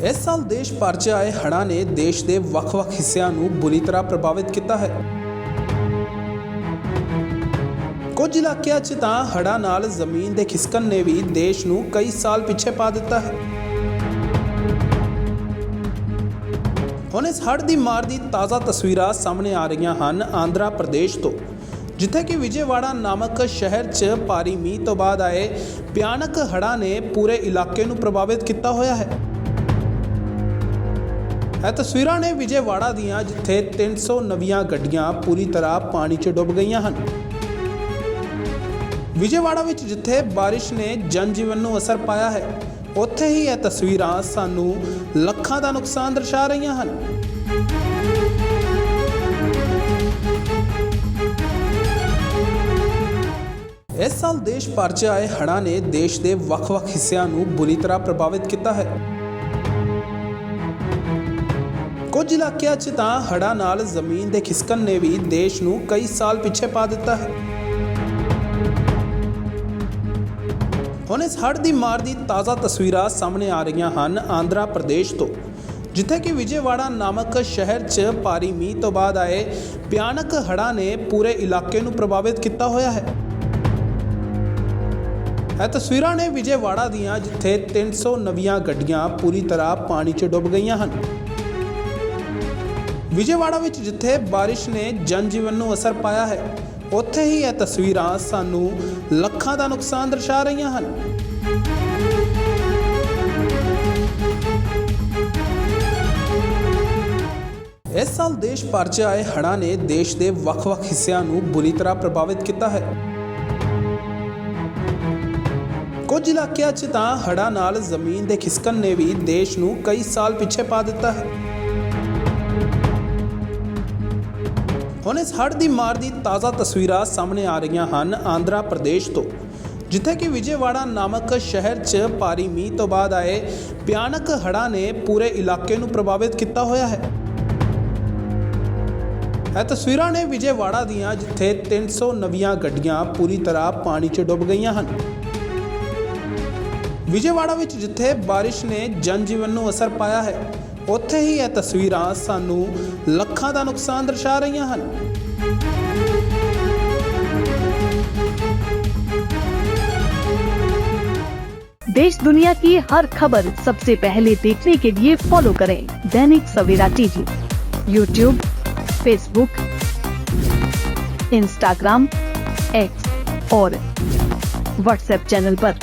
ਇਸ ਸਾਲ ਦੇਸ਼ ਭਰ 'ਚ ਆਏ ਹੜ੍ਹਾਂ ਨੇ ਦੇਸ਼ ਦੇ ਵੱਖ-ਵੱਖ ਹਿੱਸਿਆਂ ਨੂੰ ਬੁਰੀ ਤਰ੍ਹਾਂ ਪ੍ਰਭਾਵਿਤ ਕੀਤਾ ਹੈ। ਕੁਝ ਇਲਾਕਿਆਂ 'ਚ ਤਾਂ ਹੜ੍ਹਾਂ ਨਾਲ ਜ਼ਮੀਨ ਦੇ ਖਿਸਕਣ ਨੇ ਵੀ ਦੇਸ਼ ਨੂੰ ਕਈ ਸਾਲ ਪਿੱਛੇ ਪਾ ਦਿੱਤਾ ਹੈ। ਹੁਣ ਇਸ ਹੜ੍ਹ ਦੀ ਮਾਰ ਦੀ ਤਾਜ਼ਾ ਤਸਵੀਰਾਂ ਸਾਹਮਣੇ ਆ ਰਹੀਆਂ ਹਨ ਆਂਧਰਾ ਪ੍ਰਦੇਸ਼ ਤੋਂ, ਜਿੱਥੇ ਕਿ ਵਿਜੇਵਾੜਾ ਨਾਮਕ ਸ਼ਹਿਰ 'ਚ ਭਾਰੀ ਮੀਂਹ ਤੋਂ ਬਾਅਦ ਆਏ ਭਿਆਨਕ ਹੜ੍ਹਾਂ ਨੇ ਪੂਰੇ ਇਲਾਕੇ ਨੂੰ ਪ੍ਰਭਾਵਿਤ ਕੀਤਾ ਹੋਇਆ ਹੈ। ਇਹ ਤਸਵੀਰਾਂ ਨੇ ਵਿਜੇਵਾੜਾ ਦੀਆਂ, ਜਿੱਥੇ 300 ਨਵੀਆਂ ਗੱਡੀਆਂ ਪੂਰੀ ਤਰ੍ਹਾਂ ਪਾਣੀ 'ਚ ਡੁੱਬ ਗਈਆਂ ਹਨ। ਵਿਜੇਵਾੜਾ ਵਿੱਚ ਜਿੱਥੇ ਬਾਰਿਸ਼ ਨੇ ਜਨਜੀਵਨ ਨੂੰ ਅਸਰ ਪਾਇਆ ਹੈ, ਉੱਥੇ ਹੀ ਇਹ ਤਸਵੀਰਾਂ ਸਾਨੂੰ ਲੱਖਾਂ ਦਾ ਨੁਕਸਾਨ ਦਰਸਾ ਰਹੀਆਂ ਹਨ। ਇਸ ਸਾਲ ਦੇਸ਼ ਭਰ 'ਚ ਆਏ ਹੜ੍ਹਾਂ ਨੇ ਦੇਸ਼ ਦੇ ਵੱਖ-ਵੱਖ ਹਿੱਸਿਆਂ ਨੂੰ ਬੁਰੀ ਤਰ੍ਹਾਂ ਪ੍ਰਭਾਵਿਤ ਕੀਤਾ ਹੈ। ਕੁਝ ਇਲਾਕਿਆਂ 'ਚ ਤਾਂ ਹੜ੍ਹਾਂ ਨਾਲ ਜ਼ਮੀਨ ਦੇ ਖਿਸਕਣ ਨੇ ਵੀ ਦੇਸ਼ ਨੂੰ ਕਈ ਸਾਲ ਪਿੱਛੇ ਪਾ ਦਿੱਤਾ ਹੈ। ਹੁਣ ਇਸ ਹੜ੍ਹ ਦੀ ਮਾਰ ਦੀ ਤਾਜ਼ਾ ਤਸਵੀਰਾਂ ਸਾਹਮਣੇ ਆ ਰਹੀਆਂ ਹਨ ਆਂਧਰਾ ਪ੍ਰਦੇਸ਼ ਤੋਂ, ਜਿੱਥੇ ਕਿ ਵਿਜੇਵਾੜਾ ਨਾਮਕ ਸ਼ਹਿਰ 'ਚ ਭਾਰੀ ਮੀਂਹ ਤੋਂ ਬਾਅਦ ਆਏ ਭਿਆਨਕ ਹੜ੍ਹਾਂ ਨੇ ਪੂਰੇ ਇਲਾਕੇ ਨੂੰ ਪ੍ਰਭਾਵਿਤ ਕੀਤਾ ਹੋਇਆ ਹੈ। ਇਹ ਤਸਵੀਰਾਂ ਨੇ ਵਿਜੇਵਾੜਾ ਦੀਆਂ, ਜਿੱਥੇ 300 ਨਵੀਆਂ ਗੱਡੀਆਂ ਪੂਰੀ ਤਰ੍ਹਾਂ ਪਾਣੀ 'ਚ ਡੁੱਬ ਗਈਆਂ ਹਨ। ਵਿਜੇਵਾੜਾ ਵਿੱਚ ਜਿੱਥੇ ਬਾਰਿਸ਼ ਨੇ ਜਨਜੀਵਨ ਨੂੰ ਅਸਰ ਪਾਇਆ ਹੈ, ਉੱਥੇ ਹੀ ਇਹ ਤਸਵੀਰਾਂ ਸਾਨੂੰ ਲੱਖਾਂ ਦਾ ਨੁਕਸਾਨ ਦਰਸਾ ਰਹੀਆਂ ਹਨ। ਇਸ ਸਾਲ ਦੇਸ਼ ਭਰ 'ਚ ਆਏ ਹੜ੍ਹਾਂ ਨੇ ਦੇਸ਼ ਦੇ ਵੱਖ-ਵੱਖ ਹਿੱਸਿਆਂ ਨੂੰ ਬੁਰੀ ਤਰ੍ਹਾਂ ਪ੍ਰਭਾਵਿਤ ਕੀਤਾ ਹੈ। ਕੁਝ ਇਲਾਕਿਆਂ 'ਚ ਤਾਂ ਹੜ੍ਹਾਂ ਨਾਲ ਜ਼ਮੀਨ ਦੇ ਖਿਸਕਣ ਨੇ ਵੀ ਦੇਸ਼ ਨੂੰ ਕਈ ਸਾਲ ਪਿੱਛੇ ਪਾ ਦਿੱਤਾ ਹੈ। ਹੁਣ ਇਸ ਹੜ੍ਹ ਦੀ ਮਾਰ ਦੀ ਤਾਜ਼ਾ ਤਸਵੀਰਾਂ ਸਾਹਮਣੇ ਆ ਰਹੀਆਂ ਹਨ ਆਂਧਰਾ ਪ੍ਰਦੇਸ਼ ਤੋਂ, ਜਿੱਥੇ ਕਿ ਵਿਜੇਵਾੜਾ ਨਾਮਕ ਸ਼ਹਿਰ 'ਚ ਭਾਰੀ ਮੀਂਹ ਤੋਂ ਬਾਅਦ ਆਏ ਭਿਆਨਕ ਹੜ੍ਹਾਂ ਨੇ ਪੂਰੇ ਇਲਾਕੇ ਨੂੰ ਪ੍ਰਭਾਵਿਤ ਕੀਤਾ ਹੋਇਆ ਹੈ। ਇਹ ਤਸਵੀਰਾਂ ਨੇ ਵਿਜੇਵਾੜਾ ਦੀਆਂ, ਜਿੱਥੇ 300 ਨਵੀਆਂ ਗੱਡੀਆਂ ਪੂਰੀ ਤਰ੍ਹਾਂ ਪਾਣੀ 'ਚ ਡੁੱਬ ਗਈਆਂ ਹਨ। ਵਿਜੇਵਾੜਾ ਵਿੱਚ ਜਿੱਥੇ ਬਾਰਿਸ਼ ਨੇ ਜਨਜੀਵਨ ਨੂੰ ਅਸਰ ਪਾਇਆ ਹੈ ਉੱਥੇ ਹੀ ਇਹ ਤਸਵੀਰਾਂ ਸਾਨੂੰ ਲੱਖਾਂ ਦਾ ਨੁਕਸਾਨ ਦਰਸਾ ਰਹੀਆਂ ਹਨ देश दुनिया की हर खबर सबसे पहले देखने के लिए फॉलो करें Dainik Savera TV YouTube Facebook Instagram X और व्हाट्सएप चैनल पर।